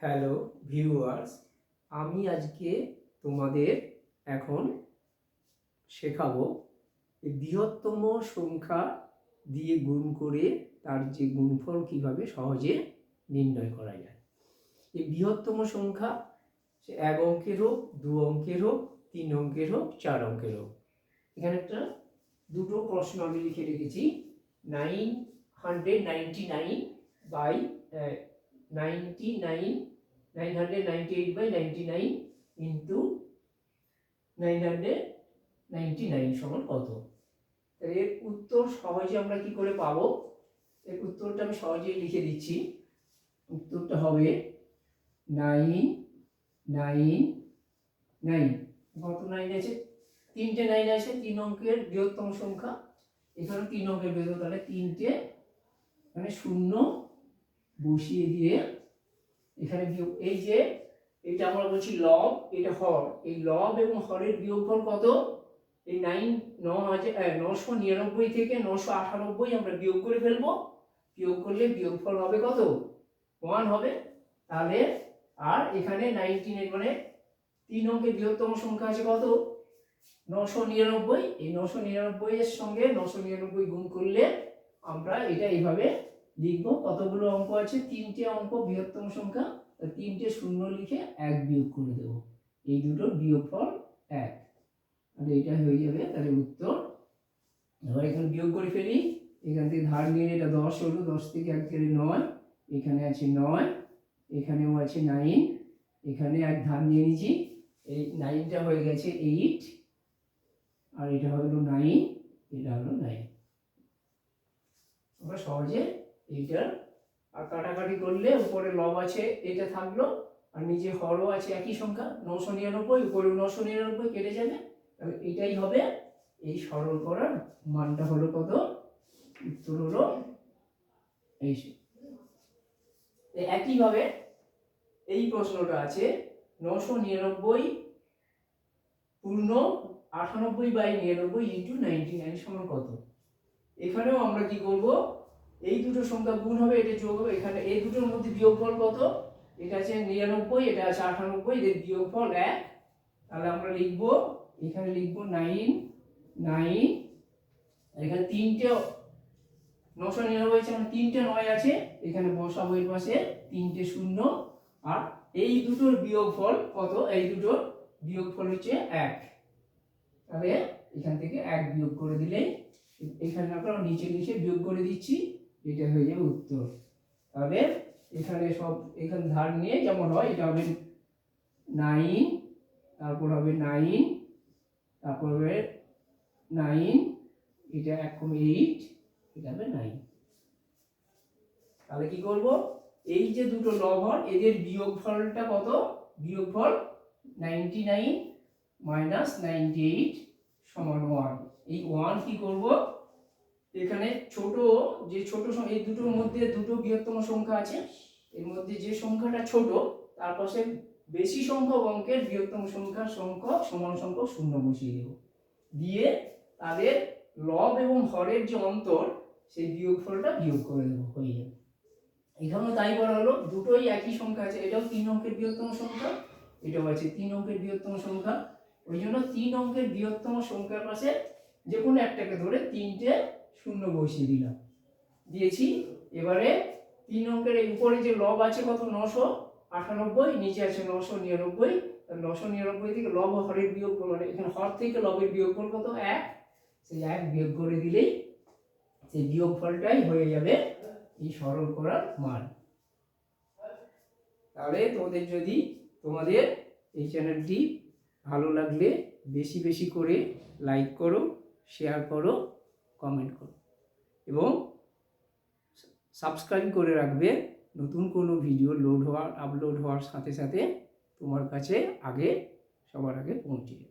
Hello viewers, আমি আজকে তোমাদের এখন শেখাবো বৃহত্তম সংখ্যা দিয়ে গুণ করে তার যে গুণফল কীভাবে সহজে নির্ণয় করা যায়। এই বৃহত্তম সংখ্যা সে এক অঙ্কের হোক, দু অঙ্কের হোক, তিন অঙ্কের হোক, চার অঙ্কের হোক। এখানে একটা দুটো প্রশ্ন আমি লিখে রেখেছি। Nine hundred ninety nine by ninety nine nine hundred ninety eight by ninety nine into nine hundred ninety nine সমান কত? তাহলে এর উত্তর সহজে আমরা কি করে পাবো? এর উত্তরটা আমি সহজেই লিখে দিচ্ছি। উত্তরটা হবে নাইন নাইন নাইন কত নাইন আছে? তিনটে নাইন আছে, তিন অঙ্কের বৃহত্তম সংখ্যা। এখানে তিন অঙ্কের বৃহত্তম, তাহলে তিনটে মানে শূন্য বসিয়ে দিয়ে এখানে বিয়োগ এই যে, এটা আমরা বলছি লব এটা হর। এই লব এবং হরের বিয়োগফল কত? এই নাইন ন হাজার নশো নিরানব্বই থেকে নশো আটানব্বই আমরা বিয়োগ করে ফেলব। বিয়োগ করলে বিয়োগফল হবে কত? ওয়ান হবে। তাহলে আর এখানে নাইনটি নাইন মানে তিন অঙ্কের বৃহত্তম সংখ্যা আছে কত? নশো নিরানব্বই। এই নশো নিরানব্বই এর সঙ্গে নশো নিরানব্বই গুণ করলে আমরা এটা এইভাবে লিখব। কতগুলো অঙ্ক আছে? তিনটে অঙ্ক বৃহত্তম সংখ্যা। তিনটে শূন্য লিখে এক বিয়োগ করে দেবো। এই দুটোর বিয়োগফল এক। তাহলে এটা হয়ে যাবে তাহলে উত্তর। এবার এখানে বিয়োগ করে ফেলি। এখান থেকে ধার নিয়ে এটা দশ হলো। দশ থেকে এক গেলে নয়। এখানে আছে নয়। এখানেও আছে নাইন এখানে এক ধার নিয়ে নিয়েছি। এই নাইনটা হয়ে গেছে এইট আর এটা হলো নাইন এটা হলো নাইন আমরা সহজে এইটার আর কাটাকাটি করলে উপরে লব আছে, এটা থাকল। আর নিচে হরও আছে একই সংখ্যা, নশো নিরানব্বই উপরেও নশো নিরানব্বই কেটে যাবে। তাহলে এটাই হবে। এই সরল করার মানটা হলো কত? উত্তর হলো এই একইভাবে এই প্রশ্নটা আছে, নশো নিরানব্বই পূর্ণ আটানব্বই বাই নিরানব্বই ইন্টু নাইনটি নাইন সমান কত? এখানেও আমরা কি করব? এই দুটো সংখ্যা গুণ হবে, এটা যোগ হবে, এখানে এই দুটোর মধ্যে বিয়োগফল কত? এটা আছে নিরানব্বই, এটা আছে আটানব্বই, এদের বিয়োগফল এক। তাহলে আমরা লিখব, এখানে লিখব নাইন নাইন এখানে তিনটে, নশো নিরানব্বই আছে মানে তিনটে নয় আছে, এখানে বসাবো এর পাশে তিনটে শূন্য। আর এই দুটোর বিয়োগফল কত? এই দুটোর বিয়োগফল হচ্ছে এক। তাহলে এখান থেকে এক বিয়োগ করে দিলেই, এখানে আমরা নিচে নিচে বিয়োগ করে দিচ্ছি। এটা হয়ে যাবে উত্তর। তাহলে এখানে সব, এখানে ধার নিয়ে যেমন হয়, এটা হবে নাইন তারপর হবে নাইন তারপর হবে নাইন এটা এক কমে এইট এটা হবে নাইন তাহলে কি করব? এই যে দুটো লবণ এদের বিয়োগফলটা কত? বিয়োগফল ninety nine minus ninety eight সমান ওয়ান এই ওয়ান কি করব? এখানে ছোট, যে ছোট এই দুটোর মধ্যে দুটো বৃহত্তম সংখ্যা আছে। এর মধ্যে যে সংখ্যাটা ছোট, তার পাশে বেশি সংখ্যক অঙ্কের বৃহত্তম সংখ্যার সংখ্যক সমান সংখ্যক শূন্য বসিয়ে দেব। দিয়ে তাদের লব এবং হরের যে অন্তর, সেই বিয়োগফলটা বিয়োগ করে দেবো, হয়ে যাবে। এখানেও তাই করা হলো, দুটোই একই সংখ্যা আছে। এটাও তিন অঙ্কের বৃহত্তম সংখ্যা, এটাও আছে তিন অঙ্কের বৃহত্তম সংখ্যা। ওই জন্য তিন অঙ্কের বৃহত্তম সংখ্যার পাশে যে কোনো একটাকে ধরে তিনটে শূন্য বসিয়ে দিলাম। দিয়েছি। এবারে তিন অঙ্কের উপরে যে লব আছে কত? নশো আটানব্বই, নিচে আছে নশো নিরানব্বই। নশো নিরানব্বই থেকে লব হরের বিয়োগ মানে এখানে হর থেকে লবের বিয়োগ করব কত এক। সেই এক বিয়োগ করে দিলেই সেই বিয়োগ ফলটাই হয়ে যাবে এই সরল করার মান। তাহলে তোমাদের যদি তোমাদের এই চ্যানেলটি ভালো লাগলে বেশি বেশি করে লাইক করো, শেয়ার করো কমেন্ট করো। এবং সাবস্ক্রাইব করে রাখবে। নতুন কোনো ভিডিও লোড হওয়ার আপলোড হওয়ার সাথে সাথে তোমার কাছে আগে, সবার আগে পৌঁছে যাবে।